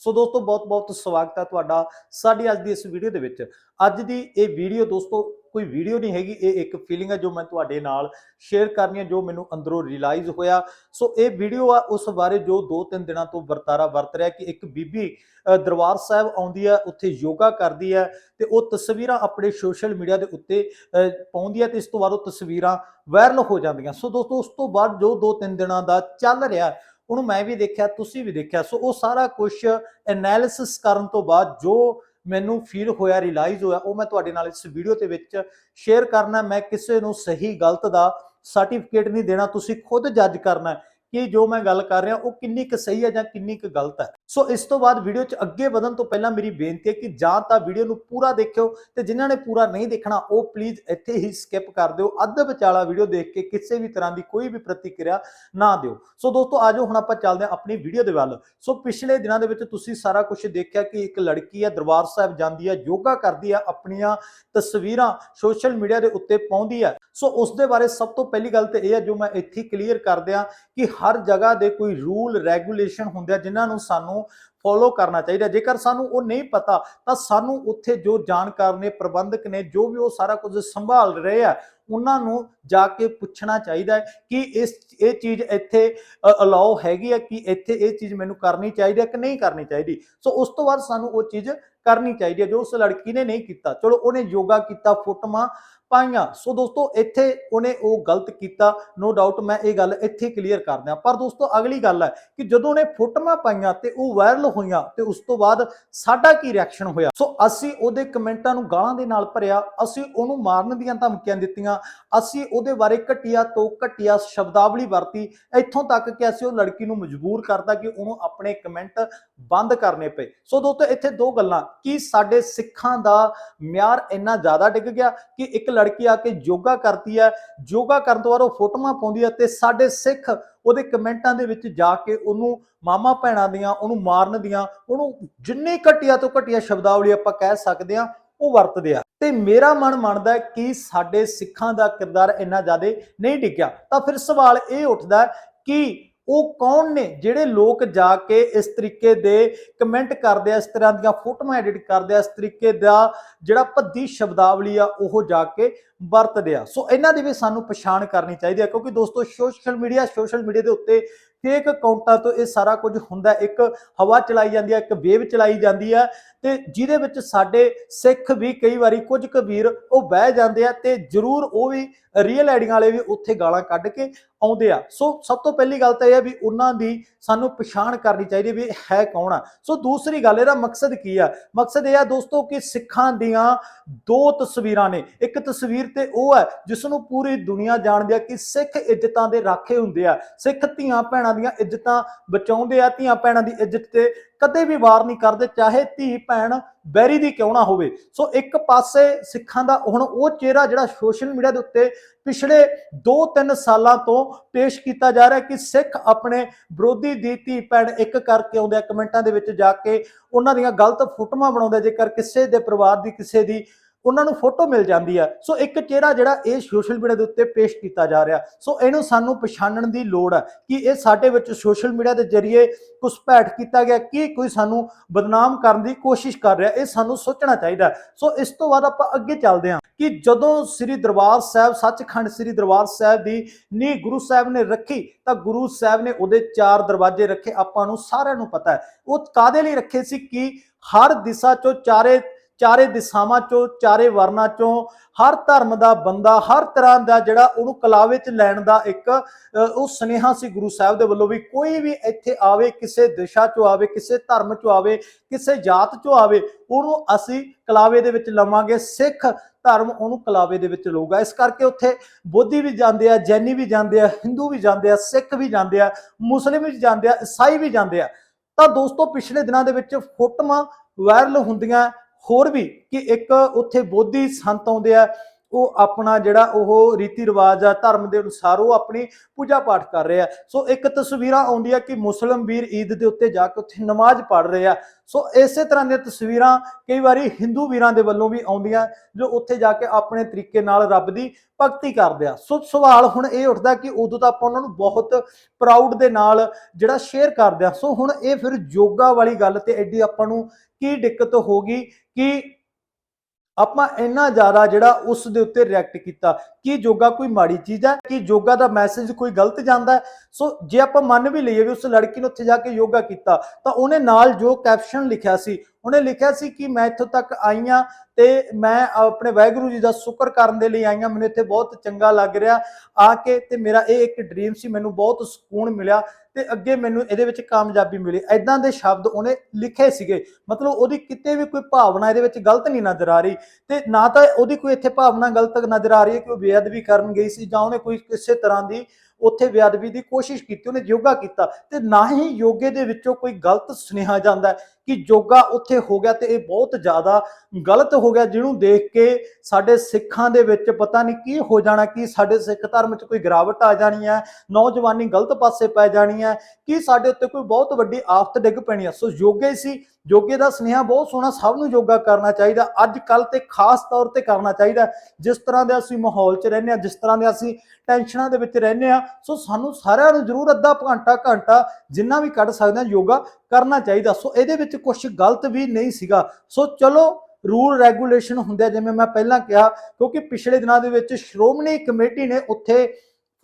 ਸੋ ਦੋਸਤੋ, ਬਹੁਤ-ਬਹੁਤ ਸਵਾਗਤ ਹੈ ਤੁਹਾਡਾ ਸਾਡੀ ਅੱਜ ਦੀ ਇਸ ਵੀਡੀਓ ਦੇ ਵਿੱਚ। ਅੱਜ ਦੀ ਇਹ ਵੀਡੀਓ ਦੋਸਤੋ, ਕੋਈ ਵੀਡੀਓ ਨਹੀਂ ਹੈਗੀ, ਇਹ ਇੱਕ ਫੀਲਿੰਗ ਹੈ ਜੋ ਮੈਂ ਤੁਹਾਡੇ ਨਾਲ ਸ਼ੇਅਰ ਕਰਨੀ ਹੈ ਜੋ ਮੈਨੂੰ ਅੰਦਰੋਂ ਰਿਅਲਾਈਜ਼ ਹੋਇਆ। ਸੋ ਇਹ ਵੀਡੀਓ ਆ, ਉਸ ਬਾਰੇ ਜੋ 2-3 ਦਿਨਾਂ ਤੋਂ ਵਰਤਾਰਾ ਵਰਤ ਰਿਹਾ ਕਿ ਇੱਕ ਬੀਬੀ ਦਰਬਾਰ ਸਾਹਿਬ ਆਉਂਦੀ ਹੈ ਉੱਥੇ ਯੋਗਾ ਕਰਦੀ ਹੈ ਤੇ ਉਹ ਤਸਵੀਰਾਂ ਆਪਣੇ ਸੋਸ਼ਲ ਮੀਡੀਆ ਦੇ ਉੱਤੇ ਪਾਉਂਦੀ ਹੈ ਤੇ ਇਸ ਤੋਂ ਬਾਅਦ ਉਹ ਤਸਵੀਰਾਂ ਵਾਇਰਲ ਹੋ ਜਾਂਦੀਆਂ। ਸੋ ਦੋਸਤੋ, ਉਸ ਤੋਂ ਬਾਅਦ ਜੋ 2-3 ਦਿਨਾਂ ਦਾ ਚੱਲ ਰਿਹਾ ਉਹਨੂੰ ਮੈਂ ਵੀ ਦੇਖਿਆ, ਤੁਸੀਂ ਵੀ ਦੇਖਿਆ। ਸੋ ਉਹ ਸਾਰਾ ਕੁਝ ਐਨਾਲਿਸਿਸ ਕਰਨ ਤੋਂ ਬਾਅਦ ਜੋ ਮੈਨੂੰ ਫੀਲ ਹੋਇਆ ਰਿਅਲਾਈਜ਼ ਹੋਇਆ, ਉਹ ਮੈਂ ਤੁਹਾਡੇ ਨਾਲ ਇਸ ਵੀਡੀਓ ਦੇ ਵਿੱਚ ਸ਼ੇਅਰ ਕਰਨਾ ਮੈਂ ਕਿਸੇ ਨੂੰ ਸਹੀ, ਗਲਤ ਦਾ ਸਰਟੀਫਿਕੇਟ ਨਹੀਂ ਦੇਣਾ, ਤੁਸੀਂ ਖੁਦ ਜੱਜ ਕਰਨਾ ਕਿ ਜੋ ਮੈਂ ਗੱਲ ਕਰ ਰਿਹਾ, ਉਹ ਕਿੰਨੀ ਕੁ ਸਹੀ ਹੈ ਜਾਂ ਕਿੰਨੀ ਕੁ ਗਲਤ ਹੈ। ਸੋ ਇਸ ਤੋਂ ਬਾਅਦ ਵੀਡੀਓ 'ਚ ਅੱਗੇ ਵਧਣ ਤੋਂ ਪਹਿਲਾਂ ਮੇਰੀ ਬੇਨਤੀ ਹੈ ਕਿ ਜਾਂ ਤਾਂ ਵੀਡੀਓ ਨੂੰ ਪੂਰਾ ਦੇਖਿਓ ਤੇ ਜਿਨ੍ਹਾਂ ਨੇ ਪੂਰਾ ਨਹੀਂ ਦੇਖਣਾ, ਉਹ ਪਲੀਜ਼ ਇੱਥੇ ਹੀ ਸਕਿਪ ਕਰ ਦਿਓ। ਅੱਧ ਵਿਚਾਲਾ ਵੀਡੀਓ ਦੇਖ ਕੇ ਕਿਸੇ ਵੀ ਤਰ੍ਹਾਂ ਦੀ ਕੋਈ ਵੀ ਪ੍ਰਤੀਕਿਰਿਆ ਨਾ ਦਿਓ। ਸੋ ਦੋਸਤੋ ਆਜੋ ਹੁਣ ਆਪਾਂ ਚੱਲਦੇ ਹਾਂ ਆਪਣੀ ਵੀਡੀਓ ਦੇ ਵੱਲ। ਸੋ ਪਿਛਲੇ ਦਿਨਾਂ ਦੇ ਵਿੱਚ ਤੁਸੀਂ ਸਾਰਾ ਕੁਝ ਦੇਖਿਆ ਕਿ ਇੱਕ ਲੜਕੀ ਹੈ, ਦਰਬਾਰ ਸਾਹਿਬ ਜਾਂਦੀ ਹੈ, ਯੋਗਾ ਕਰਦੀ ਹੈ, ਆਪਣੀਆਂ ਤਸਵੀਰਾਂ ਸੋਸ਼ਲ ਮੀਡੀਆ ਦੇ ਉੱਤੇ ਪਾਉਂਦੀ ਹੈ। ਸੋ ਉਸ ਦੇ ਬਾਰੇ ਸਭ ਤੋਂ ਪਹਿਲੀ ਗੱਲ ਤੇ ਇਹ ਹੈ, ਜੋ ਮੈਂ ਇੱਥੇ ਕਲੀਅਰ ਕਰ ਦਿਆਂ ਕਿ ਹਰ ਜਗ੍ਹਾ ਦੇ ਕੋਈ ਰੂਲ, ਰੈਗੂਲੇਸ਼ਨ ਹੁੰਦੇ ਆ ਜਿਨ੍ਹਾਂ ਨੂੰ ਸਾਨੂੰ ਫੋਲੋ ਕਰਨਾ ਚਾਹੀਦਾ। ਜੇਕਰ ਸਾਨੂੰ ਉਹ ਨਹੀਂ ਪਤਾ, ਤਾਂ ਸਾਨੂੰ ਉੱਥੇ ਜੋ ਜਾਣਕਾਰ ਨੇ, ਪ੍ਰਬੰਧਕ ਨੇ, ਜੋ ਵੀ ਉਹ ਸਾਰਾ ਕੁਝ ਸੰਭਾਲ ਰਹੇ ਆ, ਉਹਨਾਂ ਨੂੰ ਜਾ ਕੇ ਪੁੱਛਣਾ ਚਾਹੀਦਾ ਹੈ ਕਿ ਇਸ, ਇਹ ਚੀਜ਼ ਇੱਥੇ ਅਲਾਉ ਹੈਗੀ ਹੈ ਕਿ ਇੱਥੇ ਇਹ ਚੀਜ਼ ਮੈਨੂੰ ਕਰਨੀ ਚਾਹੀਦੀ ਹੈ ਕਿ ਨਹੀਂ ਕਰਨੀ ਚਾਹੀਦੀ। ਸੋ ਉਸ ਤੋਂ ਬਾਅਦ ਸਾਨੂੰ ਉਹ ਚੀਜ਼ ਕਰਨੀ ਚਾਹੀਦੀ ਹੈ ਜੋ ਉਸ ਲੜਕੀ ਨੇ ਨਹੀਂ ਕੀਤਾ। ਚਲੋ ਉਹਨੇ ਯੋਗਾ ਕੀਤਾ, ਫੋਟੋਆਂ ਪਾਈਆਂ। ਸੋ ਦੋਸਤੋ, ਇੱਥੇ ਉਹਨੇ ਉਹ ਗਲਤ ਕੀਤਾ। ਨੋ ਡਾਊਟ ਮੈਂ ਇਹ ਗੱਲ ਇੱਥੇ ਕਲੀਅਰ ਕਰ ਦਿਆਂ। ਪਰ ਦੋਸਤੋ, ਅਗਲੀ ਗੱਲ ਹੈ ਕਿ ਜਦੋਂ ਉਹਨੇ ਫੋਟੋਆਂ ਪਾਈਆਂ ਤੇ ਉਹ ਵਾਇਰਲ ਹੋਈਆਂ ਤੇ ਉਸ ਤੋਂ ਬਾਅਦ ਸਾਡਾ ਕੀ ਰਿਐਕਸ਼ਨ ਹੋਇਆ? ਸੋ ਅਸੀਂ ਉਹਦੇ ਕਮੈਂਟਾਂ ਨੂੰ ਗਾਲਾਂ ਦੇ ਨਾਲ ਭਰਿਆ। ਅਸੀਂ ਉਹਨੂੰ ਮਾਰਨ ਦੀਆਂ ਧਮਕੀਆਂ ਦਿੱਤੀਆਂ। ਅਸੀਂ ਉਹਦੇ ਬਾਰੇ ਘਟੀਆ ਤੋਂ ਘਟੀਆ ਸ਼ਬਦਾਵਲੀ ਵਰਤੀ। ਇੱਥੋਂ ਤੱਕ ਕਿ ਅਸੀਂ ਉਹ ਲੜਕੀ ਨੂੰ ਮਜਬੂਰ ਕਰਤਾ ਕਿ ਉਹਨੂੰ ਆਪਣੇ ਕਮੈਂਟ ਬੰਦ ਕਰਨੇ ਪਏ। ਸੋ ਦੋਸਤੋ, ਇੱਥੇ ਦੋ ਗੱਲਾਂ। ਕਿ ਸਾਡੇ ਸਿੱਖਾਂ ਦਾ ਮਿਆਰ ਇੰਨਾ ਜ਼ਿਆਦਾ ਡਿੱਗ ਗਿਆ ਕਿ ਇੱਕ ਲੜਕੀ ਆ ਕੇ ਯੋਗਾ ਕਰਦੀ ਹੈ ਯੋਗਾ ਕਰਨ ਤੋਂ ਬਾਅਦ ਉਹ ਫੋਟੋਆਂ ਪਾਉਂਦੀ ਹੈ ਤੇ ਸਾਡੇ ਸਿੱਖ ਉਹਦੇ ਕਮੈਂਟਾਂ ਦੇ ਵਿੱਚ ਜਾ ਕੇ ਉਹਨੂੰ ਮਾਮਾ ਭੈਣਾਂ ਦੀਆਂ, ਉਹਨੂੰ ਮਾਰਨ ਦੀਆਂ, ਉਹਨੂੰ ਜਿੰਨੀ ਘਟੀਆ ਤੋਂ ਘਟੀਆ ਸ਼ਬਦਾਵਲੀ ਆਪਾਂ ਕਹਿ ਸਕਦੇ ਆ, ਉਹ ਵਰਤਦੇ ਆ। ਤੇ ਮੇਰਾ ਮਨ ਮੰਨਦਾ ਕਿ ਸਾਡੇ ਸਿੱਖਾਂ ਦਾ ਕਿਰਦਾਰ ਇੰਨਾ ਜ਼ਿਆਦਾ ਨਹੀਂ ਡਿੱਗਿਆ। ਤਾਂ ਫਿਰ ਸਵਾਲ ਇਹ ਉੱਠਦਾ ਕਿ ਉਹ ਕੌਣ ਨੇ ਜਿਹੜੇ ਲੋਕ ਜਾ ਕੇ ਇਸ ਤਰੀਕੇ ਦੇ ਕਮੈਂਟ ਕਰਦੇ ਆ, ਇਸ ਤਰ੍ਹਾਂ ਦੀਆਂ ਫੋਟੋਆਂ ਐਡਿਟ ਕਰਦੇ ਆ, ਇਸ ਤਰੀਕੇ ਦਾ ਜਿਹੜਾ ਭੱਦੀ ਸ਼ਬਦਾਵਲੀ ਆ, ਉਹ ਜਾ ਕੇ ਵਰਤਦੇ ਆ। ਸੋ ਇਹਨਾਂ ਦੀ ਵੀ ਸਾਨੂੰ ਪਛਾਣ ਕਰਨੀ ਚਾਹੀਦੀ ਹੈ ਕਿਉਂਕਿ ਦੋਸਤੋ ਸੋਸ਼ਲ ਮੀਡੀਆ ਸੋਸ਼ਲ ਮੀਡੀਆ ਦੇ ਉੱਤੇ ਫੇਕ ਅਕਾਊਂਟਾਂ ਤੋਂ ਇਹ ਸਾਰਾ ਕੁਝ ਹੁੰਦਾ ਇੱਕ ਹਵਾ ਚਲਾਈ ਜਾਂਦੀ ਹੈ, ਇੱਕ ਵੇਵ ਚਲਾਈ ਜਾਂਦੀ ਹੈ ਤੇ ਜਿਹਦੇ ਵਿੱਚ ਸਾਡੇ ਸਿੱਖ ਵੀ ਕਈ ਵਾਰੀ ਕੁਝ ਕਬੀਰ ਉਹ ਬਹਿ ਜਾਂਦੇ ਆ ਤੇ ਜ਼ਰੂਰ ਉਹ ਵੀ ਰੀਅਲ ਆਈਡੀਆਂ ਵਾਲੇ ਵੀ ਉੱਥੇ ਗਾਲਾਂ ਕੱਢ ਕੇ ਆਉਂਦੇ ਆ। ਸੋ ਸਭ ਤੋਂ ਪਹਿਲੀ ਗੱਲ ਤਾਂ ਇਹ ਹੈ ਵੀ ਉਹਨਾਂ ਦੀ ਸਾਨੂੰ ਪਛਾਣ ਕਰਨੀ ਚਾਹੀਦੀ ਵੀ ਹੈ ਕੌਣ ਆ। ਸੋ ਦੂਸਰੀ ਗੱਲ, ਇਹਦਾ ਮਕਸਦ ਕੀ ਆ? ਮਕਸਦ ਇਹ ਆ ਦੋਸਤੋ ਕਿ ਸਿੱਖਾਂ ਦੀਆਂ ਦੋ ਤਸਵੀਰਾਂ ਨੇ। ਇੱਕ ਤਸਵੀਰ ਤੇ ਉਹ ਹੈ ਜਿਸ ਨੂੰ ਪੂਰੀ ਦੁਨੀਆ ਜਾਣਦੀ ਆ ਕਿ ਸਿੱਖ ਇੱਜ਼ਤਾਂ ਦੇ ਰਾਖੇ ਹੁੰਦੇ ਆ। ਸਿੱਖ ਧੀਆਂ ਭੈਣਾਂ ਦੀਆਂ ਇੱਜ਼ਤਾਂ ਬਚਾਉਂਦੇ ਆ, ਧੀਆਂ ਭੈਣਾਂ ਦੀ ਇੱਜ਼ਤ ਤੇ ਕਦੇ ਵੀ ਵਾਰ ਨਹੀਂ ਕਰਦੇ, ਚਾਹੇ ਧੀ ਭੈਣ ਬੈਰੀ ਦੀ ਕਿਉਂ ਨਾ ਹੋਵੇ। ਸੋ ਇੱਕ ਪਾਸੇ ਸਿੱਖਾਂ ਦਾ ਹੁਣ ਉਹ ਚਿਹਰਾ ਜਿਹੜਾ ਸੋਸ਼ਲ ਮੀਡੀਆ ਦੇ ਉੱਤੇ ਪਿਛਲੇ 2-3 ਸਾਲਾਂ ਤੋਂ ਪੇਸ਼ ਕੀਤਾ ਜਾ ਰਿਹਾ ਕਿ ਸਿੱਖ ਆਪਣੇ ਵਿਰੋਧੀ ਦੀ ਧੀ ਭੈਣ ਇੱਕ ਕਰਕੇ ਆਉਂਦੇ ਆ। ਕਮੈਂਟਾਂ ਦੇ ਵਿੱਚ ਜਾ ਕੇ ਉਹਨਾਂ ਦੀਆਂ ਗਲਤ ਫੋਟੋਆਂ ਬਣਾਉਂਦੇ ਜੇਕਰ ਕਿਸੇ ਦੇ ਪਰਿਵਾਰ ਦੀ, ਕਿਸੇ ਦੀ ਉਹਨਾਂ ਨੂੰ ਫੋਟੋ ਮਿਲ ਜਾਂਦੀ ਹੈ ਸੋ ਇੱਕ ਚਿਹਰਾ ਜਿਹੜਾ ਇਹ ਸੋਸ਼ਲ ਮੀਡੀਆ ਦੇ ਉੱਤੇ ਪੇਸ਼ ਕੀਤਾ ਜਾ ਰਿਹਾ। ਸੋ ਇਹਨੂੰ ਸਾਨੂੰ ਪਛਾਣਨ ਦੀ ਲੋੜ ਹੈ ਕਿ ਇਹ ਸਾਡੇ ਵਿੱਚ ਸੋਸ਼ਲ ਮੀਡੀਆ ਦੇ ਜ਼ਰੀਏ ਘੁਸਪੈਠ ਕੀਤਾ ਗਿਆ, ਕੀ ਕੋਈ ਸਾਨੂੰ ਬਦਨਾਮ ਕਰਨ ਦੀ ਕੋਸ਼ਿਸ਼ ਕਰ ਰਿਹਾ, ਇਹ ਸਾਨੂੰ ਸੋਚਣਾ ਚਾਹੀਦਾ ਸੋ ਇਸ ਤੋਂ ਬਾਅਦ ਆਪਾਂ ਅੱਗੇ ਚੱਲਦੇ ਹਾਂ ਕਿ ਜਦੋਂ ਸ੍ਰੀ ਦਰਬਾਰ ਸਾਹਿਬ, ਸੱਚਖੰਡ ਸ੍ਰੀ ਦਰਬਾਰ ਸਾਹਿਬ ਦੀ ਨੀ ਗੁਰੂ ਸਾਹਿਬ ਨੇ ਰੱਖੀ, ਤਾਂ ਗੁਰੂ ਸਾਹਿਬ ਨੇ ਉਹਦੇ ਚਾਰ ਦਰਵਾਜ਼ੇ ਰੱਖੇ। ਆਪਾਂ ਨੂੰ ਸਾਰਿਆਂ ਨੂੰ ਪਤਾ ਹੈ। ਉਹ ਕਾਦੇ ਲਈ ਰੱਖੇ ਸੀ ਕਿ ਹਰ ਦਿਸ਼ਾ ਚੋਂ ਚਾਰੇ ਚਾਰੇ ਦਿਸ਼ਾਵਾਂ ਚੋਂ, ਚਾਰੇ ਵਰਨਾ ਚੋਂ, ਹਰ ਧਰਮ ਦਾ ਬੰਦਾ, ਹਰ ਤਰ੍ਹਾਂ ਦਾ ਜਿਹੜਾ ਉਹਨੂੰ ਕਲਾਵੇ ਚ ਲੈਣ ਦਾ ਇੱਕ ਉਹ ਸੁਨੇਹਾ ਸੀ ਗੁਰੂ ਸਾਹਿਬ ਦੇ ਵੱਲੋਂ ਵੀ ਕੋਈ ਵੀ ਇੱਥੇ ਆਵੇ, ਕਿਸੇ ਦਿਸ਼ਾ ਚੋਂ ਆਵੇ, ਕਿਸੇ ਧਰਮ ਚੋਂ ਆਵੇ, ਕਿਸੇ ਜਾਤ ਚੋਂ ਆਵੇ, ਉਹਨੂੰ ਅਸੀਂ ਕਲਾਵੇ ਦੇ ਵਿੱਚ ਲਵਾਂਗੇ, ਸਿੱਖ ਧਰਮ ਉਹਨੂੰ ਕਲਾਵੇ ਦੇ ਵਿੱਚ ਲਊਗਾ। ਇਸ ਕਰਕੇ ਉੱਥੇ ਬੋਧੀ ਵੀ ਜਾਂਦੇ ਆ, ਜੈਨੀ ਵੀ ਜਾਂਦੇ ਆ, ਹਿੰਦੂ ਵੀ ਜਾਂਦੇ ਆ, ਸਿੱਖ ਵੀ ਜਾਂਦੇ ਆ, ਮੁਸਲਿਮ ਵੀ ਜਾਂਦੇ ਆ ਈਸਾਈ ਵੀ ਜਾਂਦੇ ਆ। ਤਾਂ ਦੋਸਤੋ, ਪਿਛਲੇ ਦਿਨਾਂ ਦੇ ਵਿੱਚ ਫੋਟੋਆਂ ਵਾਇਰਲ ਹੁੰਦੀਆਂ ਹੋਰ ਵੀ ਕਿ ਇੱਕ ਉੱਥੇ ਬੋਧੀ ਸੰਤ ਆਉਂਦੇ ਆ ਉਹ ਆਪਣਾ ਜਿਹੜਾ ਉਹ ਰੀਤੀ ਰਿਵਾਜ ਆ, ਧਰਮ ਦੇ ਅਨੁਸਾਰ ਉਹ ਆਪਣੀ ਪੂਜਾ ਪਾਠ ਕਰ ਰਿਹਾ। ਸੋ ਇੱਕ ਤਸਵੀਰਾਂ ਆਉਂਦੀਆਂ ਕਿ ਮੁਸਲਮ ਵੀਰ ਈਦ ਦੇ ਉੱਤੇ ਜਾ ਕੇ ਉੱਥੇ ਨਮਾਜ਼ ਪੜ੍ਹ ਰਹੇ ਆ। ਸੋ ਇਸੇ ਤਰ੍ਹਾਂ ਦੀਆਂ ਤਸਵੀਰਾਂ ਕਈ ਵਾਰੀ ਹਿੰਦੂ ਵੀਰਾਂ ਦੇ ਵੱਲੋਂ ਵੀ ਆਉਂਦੀਆਂ, ਜੋ ਉੱਥੇ ਜਾ ਕੇ ਆਪਣੇ ਤਰੀਕੇ ਨਾਲ ਰੱਬ ਦੀ ਭਗਤੀ ਕਰਦੇ ਆ। ਸੋ ਸਵਾਲ ਹੁਣ ਇਹ ਉੱਠਦਾ ਕਿ ਉਦੋਂ ਤਾਂ ਆਪਾਂ ਉਹਨਾਂ ਨੂੰ ਬਹੁਤ ਪ੍ਰਾਊਡ ਦੇ ਨਾਲ ਜਿਹੜਾ ਸ਼ੇਅਰ ਕਰਦੇ ਆ। ਸੋ ਹੁਣ ਇਹ ਫਿਰ ਯੋਗਾ ਵਾਲੀ ਗੱਲ ਤੇ ਐਡੀ ਆਪਾਂ ਨੂੰ ਕੀ ਦਿੱਕਤ ਹੋ ਗਈ, ਕਿ ਆਪਾਂ ਇੰਨਾ ਜ਼ਿਆਦਾ ਜਿਹੜਾ ਉਸ ਦੇ ਉੱਤੇ ਰਿਐਕਟ ਕੀਤਾ ਕਿ ਯੋਗਾ ਕੋਈ ਮਾੜੀ ਚੀਜ਼ ਹੈ, ਕਿ ਯੋਗਾ ਦਾ ਮੈਸੇਜ ਕੋਈ ਗਲਤ ਜਾਂਦਾ ਸੋ ਜੇ ਆਪਾਂ ਮੰਨ ਵੀ ਲਈਏ ਵੀ ਉਸ ਲੜਕੀ ਨੇ ਉੱਥੇ ਜਾ ਕੇ ਯੋਗਾ ਕੀਤਾ, ਤਾਂ ਉਹਨੇ ਨਾਲ ਜੋ ਕੈਪਸ਼ਨ ਲਿਖਿਆ ਸੀ, ਉਹਨੇ ਲਿਖਿਆ ਸੀ ਕਿ ਮੈਂ ਇੱਥੋਂ ਤੱਕ ਆਈ ਹਾਂ ਤੇ ਮੈਂ ਆਪਣੇ ਵਾਹਿਗੁਰੂ ਜੀ ਦਾ ਸ਼ੁਕਰ ਕਰਨ ਦੇ ਲਈ ਆਈ ਹਾਂ, ਮੈਨੂੰ ਇੱਥੇ ਬਹੁਤ ਚੰਗਾ ਲੱਗ ਰਿਹਾ। ਆ ਕੇ ਤੇ ਮੇਰਾ ਇਹ ਇੱਕ ਡ੍ਰੀਮ ਸੀ, ਮੈਨੂੰ ਬਹੁਤ ਸਕੂਨ ਮਿਲਿਆ ਤੇ ਅੱਗੇ ਮੈਨੂੰ ਇਹਦੇ ਵਿੱਚ ਕਾਮਯਾਬੀ ਮਿਲੀ। ਐਦਾਂ ਦੇ ਸ਼ਬਦ ਉਹਨੇ ਲਿਖੇ ਸੀਗੇ। ਮਤਲਬ ਉਹਦੀ ਕਿਤੇ ਵੀ ਕੋਈ ਭਾਵਨਾ ਇਹਦੇ ਵਿੱਚ ਗਲਤ ਨਹੀਂ ਨਜ਼ਰ ਆ ਰਹੀ ਤੇ ਨਾ ਤਾਂ ਉਹਦੀ ਕੋਈ ਇੱਥੇ ਭਾਵਨਾ ਗਲਤ ਨਜ਼ਰ ਆ ਰਹੀ ਹੈ ਕਿ ਉਹ ਬੇਅਦਬੀ ਕਰਨ ਗਈ ਸੀ ਜਾਂ ਉਹਨੇ ਕੋਈ ਕਿਸੇ ਤਰ੍ਹਾਂ ਦੀ ਉੱਥੇ ਬੇਅਦਬੀ ਦੀ ਕੋਸ਼ਿਸ਼ ਕੀਤੀ, ਉਹਨੇ ਯੋਗਾ ਕੀਤਾ ਤੇ ਨਾ ਹੀ ਯੋਗੇ ਦੇ ਵਿੱਚੋਂ ਕੋਈ ਗਲਤ ਸੁਨੇਹਾ ਜਾਂਦਾ ਕਿ ਯੋਗਾ ਉੱਥੇ ਹੋ ਗਿਆ ਤੇ ਇਹ ਬਹੁਤ ਜ਼ਿਆਦਾ ਗਲਤ ਹੋ ਗਿਆ, ਜਿਹਨੂੰ ਦੇਖ ਕੇ ਸਾਡੇ ਸਿੱਖਾਂ ਦੇ ਵਿੱਚ ਪਤਾ ਨਹੀਂ ਕੀ ਹੋ ਜਾਣਾ, ਕਿ ਸਾਡੇ ਸਿੱਖ ਧਰਮ 'ਚ ਕੋਈ ਗਿਰਾਵਟ ਆ ਜਾਣੀ ਹੈ, ਨੌਜਵਾਨੀ ਗਲਤ ਪਾਸੇ ਪੈ ਜਾਣੀ ਹੈ, ਕਿ ਸਾਡੇ ਉੱਤੇ ਕੋਈ ਬਹੁਤ ਵੱਡੀ ਆਫਤ ਡਿੱਗ ਪੈਣੀ ਹੈ। ਸੋ ਯੋਗੇ ਸੀ, ਯੋਗੇ ਦਾ ਸੁਨੇਹਾ ਬਹੁਤ ਸੋਹਣਾ, ਸਭ ਨੂੰ ਯੋਗਾ ਕਰਨਾ ਚਾਹੀਦਾ ਅੱਜ ਕੱਲ ਤੇ ਖਾਸ ਤੌਰ ਤੇ ਕਰਨਾ ਚਾਹੀਦਾ ਜਿਸ ਤਰ੍ਹਾਂ ਦੇ ਅਸੀਂ ਮਾਹੌਲ 'ਚ ਰਹਿੰਦੇ ਆ ਜਿਸ ਤਰ੍ਹਾਂ ਦੇ ਅਸੀਂ ਟੈਨਸ਼ਨਾਂ ਦੇ ਵਿੱਚ ਰਹਿੰਦੇ ਆ ਸੋ ਸਾਨੂੰ ਸਾਰਿਆਂ ਨੂੰ ਜ਼ਰੂਰ ਅੱਧਾ ਘੰਟਾ ਘੰਟਾ ਜਿੰਨਾ ਵੀ ਕੱਢ ਸਕਦੇ ਆ ਯੋਗਾ ਕਰਨਾ ਚਾਹੀਦਾ। ਸੋ ਇਹਦੇ ਵਿੱਚ ਕੁਝ ਗਲਤ ਵੀ ਨਹੀਂ ਸੀਗਾ। ਸੋ ਚਲੋ ਰੂਲ ਰੈਗੂਲੇਸ਼ਨ ਹੁੰਦੇ ਆ, ਜਿਵੇਂ ਮੈਂ ਪਹਿਲਾਂ ਕਿਹਾ, ਕਿਉਂਕਿ ਪਿਛਲੇ ਦਿਨਾਂ ਦੇ ਵਿੱਚ ਸ਼੍ਰੋਮਣੀ ਕਮੇਟੀ ਨੇ ਉੱਥੇ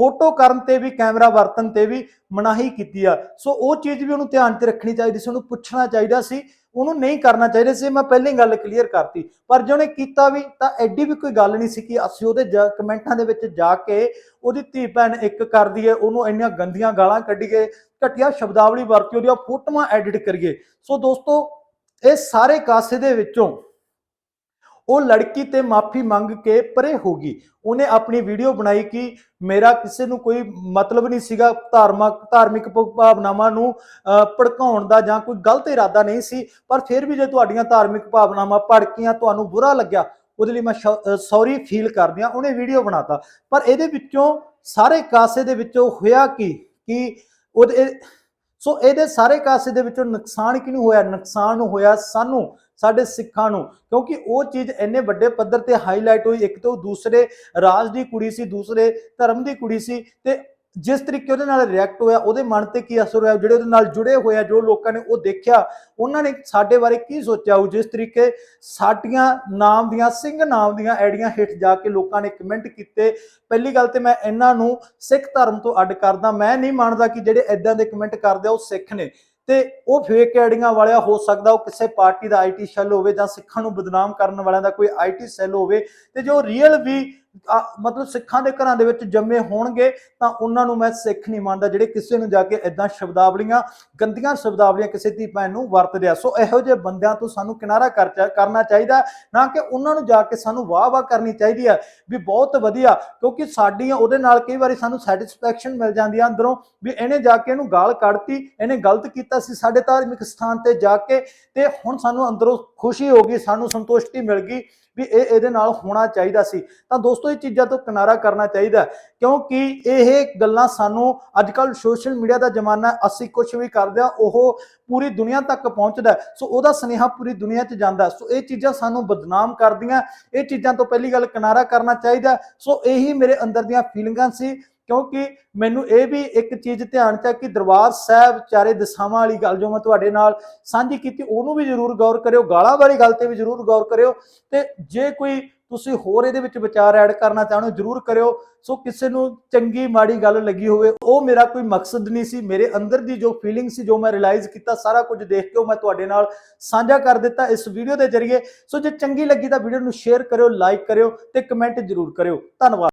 ਫੋਟੋ ਕਰਨ ਤੇ ਵੀ, ਕੈਮਰਾ ਵਰਤਨ ਤੇ ਵੀ ਮਨਾਹੀ ਕੀਤੀ ਆ। ਸੋ ਉਹ ਚੀਜ਼ ਵੀ ਉਹਨੂੰ ਧਿਆਨ 'ਚ ਰੱਖਣੀ ਚਾਹੀਦੀ ਸੀ, ਉਹਨੂੰ ਪੁੱਛਣਾ ਚਾਹੀਦਾ ਸੀ। ਉਹਨੂੰ ਨਹੀਂ ਕਰਨਾ ਚਾਹੀਦਾ ਸੀ, ਮੈਂ ਪਹਿਲਾਂ ਹੀ ਗੱਲ ਕਲੀਅਰ ਕਰਤੀ। ਪਰ ਜੇ ਉਹਨੇ ਕੀਤਾ ਵੀ, ਤਾਂ ਐਡੀ ਵੀ ਕੋਈ ਗੱਲ ਨਹੀਂ ਸੀ ਕਿ ਅਸੀਂ ਉਹਦੇ ਜਾ- ਕਮੈਂਟਾਂ ਦੇ ਵਿੱਚ ਜਾ ਕੇ ਉਹਦੀ ਧੀ ਭੈਣ ਇੱਕ ਕਰ ਦਈਏ ਉਹਨੂੰ ਇੰਨੀਆਂ ਗੰਦੀਆਂ ਗਾਲਾਂ ਕੱਢੀਏ, ਘਟੀਆ ਸ਼ਬਦਾਵਲੀ ਵਰਤੀ, ਉਹਦੀਆਂ ਫੋਟੋਆਂ ਐਡਿਟ ਕਰੀਏ। ਸੋ ਦੋਸਤੋ, ਇਹ ਸਾਰੇ ਕਾਸੇ ਦੇ ਵਿੱਚੋਂ ਉਹ ਲੜਕੀ ਤੇ ਮਾਫੀ ਮੰਗ ਕੇ ਪਰੇ ਹੋ ਗਈ। ਉਹਨੇ ਆਪਣੀ ਵੀਡੀਓ ਬਣਾਈ ਕਿ ਮੇਰਾ ਕਿਸੇ ਨੂੰ ਕੋਈ ਮਤਲਬ ਨਹੀਂ ਸੀਗਾ ਧਾਰਮਿਕ ਧਾਰਮਿਕ ਭਾਵਨਾਵਾਂ ਨੂੰ ਅਹ, ਭੜਕਾਉਣ ਦਾ ਜਾਂ ਕੋਈ ਗਲਤ ਇਰਾਦਾ ਨਹੀਂ ਸੀ ਪਰ ਫਿਰ ਵੀ ਜੇ ਤੁਹਾਡੀਆਂ ਧਾਰਮਿਕ ਭਾਵਨਾਵਾਂ ਭੜਕੀਆਂ ਤੁਹਾਨੂੰ ਬੁਰਾ ਲੱਗਿਆ ਉਹਦੇ ਲਈ ਮੈਂ ਸੌਰੀ ਫੀਲ ਕਰਦੀ ਹਾਂ। ਉਹਨੇ ਵੀਡੀਓ ਬਣਾਤਾ। ਪਰ ਇਹਦੇ ਵਿੱਚੋਂ ਸਾਰੇ ਕਾਸੇ ਦੇ ਵਿੱਚੋਂ ਹੋਇਆ ਕੀ? ਕਿ ਉਹਦੇ ਸੋ ਇਹਦੇ ਸਾਰੇ ਕਾਸੇ ਦੇ ਵਿੱਚੋਂ ਨੁਕਸਾਨ ਕਿਹਨੂੰ ਹੋਇਆ? ਨੁਕਸਾਨ ਹੋਇਆ ਸਾਨੂੰ। ਸਾਡੇ ਸਿੱਖਾਂ ਨੂੰ, ਕਿਉਂਕਿ ਉਹ ਚੀਜ਼ ਇੰਨੇ ਵੱਡੇ ਪੱਧਰ ਤੇ ਹਾਈਲਾਈਟ ਹੋਈ, ਇੱਕ ਤੋਂ ਦੂਸਰੇ ਰਾਜ ਦੀ ਕੁੜੀ ਸੀ, ਦੂਸਰੇ ਧਰਮ ਦੀ ਕੁੜੀ ਸੀ ਤੇ ਜਿਸ ਤਰੀਕੇ ਉਹਦੇ ਨਾਲ ਰਿਐਕਟ ਹੋਇਆ, ਉਹਦੇ ਮਨ ਤੇ ਕੀ ਅਸਰ ਹੋਇਆ, ਜਿਹੜੇ ਉਹਦੇ ਨਾਲ ਜੁੜੇ ਹੋਏ ਆ, ਜੋ ਲੋਕਾਂ ਨੇ ਉਹ ਦੇਖਿਆ, ਉਹਨਾਂ ਨੇ ਸਾਡੇ ਬਾਰੇ ਕੀ ਸੋਚਿਆ ਉਹ ਜਿਸ ਤਰੀਕੇ ਸਾਡੀਆਂ ਨਾਮ ਦੀਆਂ, ਸਿੰਘ ਨਾਮ ਦੀਆਂ ਐੜੀਆਂ ਹੇਠ ਜਾ ਕੇ ਲੋਕਾਂ ਨੇ ਕਮੈਂਟ ਕੀਤੇ। ਪਹਿਲੀ ਗੱਲ ਤੇ ਮੈਂ ਇਹਨਾਂ ਨੂੰ ਸਿੱਖ ਧਰਮ ਤੋਂ ਅੱਡ ਕਰਦਾ, ਮੈਂ ਨਹੀਂ ਮੰਨਦਾ ਕਿ ਜਿਹੜੇ ਐਦਾਂ ਦੇ ਕਮੈਂਟ ਕਰਦੇ ਆ, ਉਹ ਸਿੱਖ ਨੇ। ਤੇ ਉਹ ਫੇਕ ਐਡੀਆਂ ਵਾਲਿਆ ਹੋ ਸਕਦਾ, ਉਹ ਕਿਸੇ ਪਾਰਟੀ ਦਾ ਆਈਟੀ ਸੈੱਲ ਹੋਵੇ ਜਾਂ ਸਿੱਖਾਂ ਨੂੰ ਬਦਨਾਮ ਕਰਨ ਵਾਲਿਆਂ ਦਾ ਕੋਈ ਆਈਟੀ ਸੈੱਲ ਹੋਵੇ ਤੇ ਜੋ ਰੀਅਲ ਵੀ ਮਤਲਬ ਸਿੱਖਾਂ ਦੇ ਘਰਾਂ ਦੇ ਵਿੱਚ ਜੰਮੇ ਹੋਣਗੇ, ਤਾਂ ਉਹਨਾਂ ਨੂੰ ਮੈਂ ਸਿੱਖ ਨਹੀਂ ਮੰਨਦਾ ਜਿਹੜੇ ਕਿਸੇ ਨੂੰ ਜਾ ਕੇ ਐਦਾਂ ਸ਼ਬਦਾਵਲੀਆਂ, ਗੰਦੀਆਂ ਸ਼ਬਦਾਵਲੀਆਂ ਕਿਸੇ ਦੀ ਭੈਣ ਨੂੰ ਵਰਤਦੇ ਆ ਸੋ ਇਹੋ ਜਿਹੇ ਬੰਦਿਆਂ ਤੋਂ ਸਾਨੂੰ ਕਿਨਾਰਾ ਕਰ ਕਰਨਾ ਚਾਹੀਦਾ, ਨਾ ਕਿ ਉਹਨਾਂ ਨੂੰ ਜਾ ਕੇ ਸਾਨੂੰ ਵਾਹ ਵਾਹ ਕਰਨੀ ਚਾਹੀਦੀ ਹੈ। ਵੀ ਬਹੁਤ ਵਧੀਆ, ਕਿਉਂਕਿ ਸਾਡੀਆਂ, ਉਹਦੇ ਨਾਲ ਕਈ ਵਾਰੀ ਸਾਨੂੰ ਸੈਟੀਸਫੈਕਸ਼ਨ ਮਿਲ ਜਾਂਦੀ ਆ ਅੰਦਰੋਂ, ਵੀ ਇਹਨੇ ਜਾ ਕੇ ਇਹਨੂੰ ਗਾਲ ਕੱਢਤੀ, ਇਹਨੇ ਗਲਤ ਕੀਤਾ ਸੀ ਸਾਡੇ ਧਾਰਮਿਕ ਸਥਾਨ ਤੇ ਜਾ ਕੇ, ਤੇ ਹੁਣ ਸਾਨੂੰ ਅੰਦਰੋਂ ਖੁਸ਼ੀ ਹੋ ਗਈ, ਸਾਨੂੰ ਸੰਤੁਸ਼ਟੀ ਮਿਲ ਗਈ, ਵੀ ਇਹ ਇਹਦੇ ਨਾਲ ਹੋਣਾ ਚਾਹੀਦਾ ਸੀ। ਤਾਂ ਦੋਸਤੋ ਇਹ ਚੀਜ਼ਾਂ ਤੋਂ ਕਿਨਾਰਾ ਕਰਨਾ ਚਾਹੀਦਾ ਕਿਉਂਕਿ ਇਹ ਗੱਲਾਂ ਸਾਨੂੰ ਅੱਜ ਕੱਲ ਸੋਸ਼ਲ ਮੀਡੀਆ ਦਾ ਜ਼ਮਾਨਾ ਅਸੀਂ ਕੁਝ ਵੀ ਕਰਦੇ ਆ ਉਹ ਪੂਰੀ ਦੁਨੀਆ ਤੱਕ ਪਹੁੰਚਦਾ ਸੋ ਉਹਦਾ ਸੁਨੇਹਾ ਪੂਰੀ ਦੁਨੀਆ 'ਚ ਜਾਂਦਾ ਸੋ ਇਹ ਚੀਜ਼ਾਂ ਸਾਨੂੰ ਬਦਨਾਮ ਕਰਦੀਆਂ ਇਹ ਚੀਜ਼ਾਂ ਤੋਂ ਪਹਿਲੀ ਗੱਲ ਕਿਨਾਰਾ ਕਰਨਾ ਚਾਹੀਦਾ ਸੋ ਇਹੀ ਮੇਰੇ ਅੰਦਰ ਦੀਆਂ ਫੀਲਿੰਗਾਂ ਸੀ। ਕਿਉਂਕਿ ਮੈਨੂੰ ਇਹ ਵੀ ਇੱਕ ਚੀਜ਼ ਧਿਆਨ 'ਚ ਹੈ ਕਿ ਦਰਬਾਰ ਸਾਹਿਬ ਚਾਰੇ ਦਿਸ਼ਾਵਾਂ ਵਾਲੀ ਗੱਲ ਜੋ ਮੈਂ ਤੁਹਾਡੇ ਨਾਲ ਸਾਂਝੀ ਕੀਤੀ, ਉਹਨੂੰ ਵੀ ਜ਼ਰੂਰ ਗੌਰ ਕਰਿਓ। ਗਾਲਾਂ ਵਾਲੀ ਗੱਲ ਤੇ ਵੀ ਜ਼ਰੂਰ ਗੌਰ ਕਰਿਓ। ਤੇ ਜੇ ਕੋਈ ਤੁਸੀਂ ਹੋਰ ਇਹਦੇ ਵਿੱਚ ਵਿਚਾਰ ਐਡ ਕਰਨਾ ਚਾਹੋ ਜ਼ਰੂਰ ਕਰਿਓ। ਸੋ ਕਿਸੇ ਨੂੰ ਚੰਗੀ ਮਾੜੀ ਗੱਲ ਲੱਗੀ ਹੋਵੇ, ਉਹ ਮੇਰਾ ਕੋਈ ਮਕਸਦ ਨਹੀਂ ਸੀ। ਮੇਰੇ ਅੰਦਰ ਦੀ ਜੋ ਫੀਲਿੰਗ ਸੀ, ਜੋ ਮੈਂ ਰਿਅਲਾਈਜ਼ ਕੀਤਾ, ਸਾਰਾ ਕੁਝ ਦੇਖ ਕੇ ਉਹ ਮੈਂ ਤੁਹਾਡੇ ਨਾਲ ਸਾਂਝਾ ਕਰ ਦਿੱਤਾ ਇਸ ਵੀਡੀਓ ਦੇ ਜ਼ਰੀਏ। ਸੋ ਜੇ ਚੰਗੀ ਲੱਗੀ ਤਾਂ ਵੀਡੀਓ ਨੂੰ ਸ਼ੇਅਰ ਕਰਿਓ ਲਾਈਕ ਕਰਿਓ ਤੇ ਕਮੈਂਟ ਜ਼ਰੂਰ ਕਰਿਓ। ਧੰਨਵਾਦ।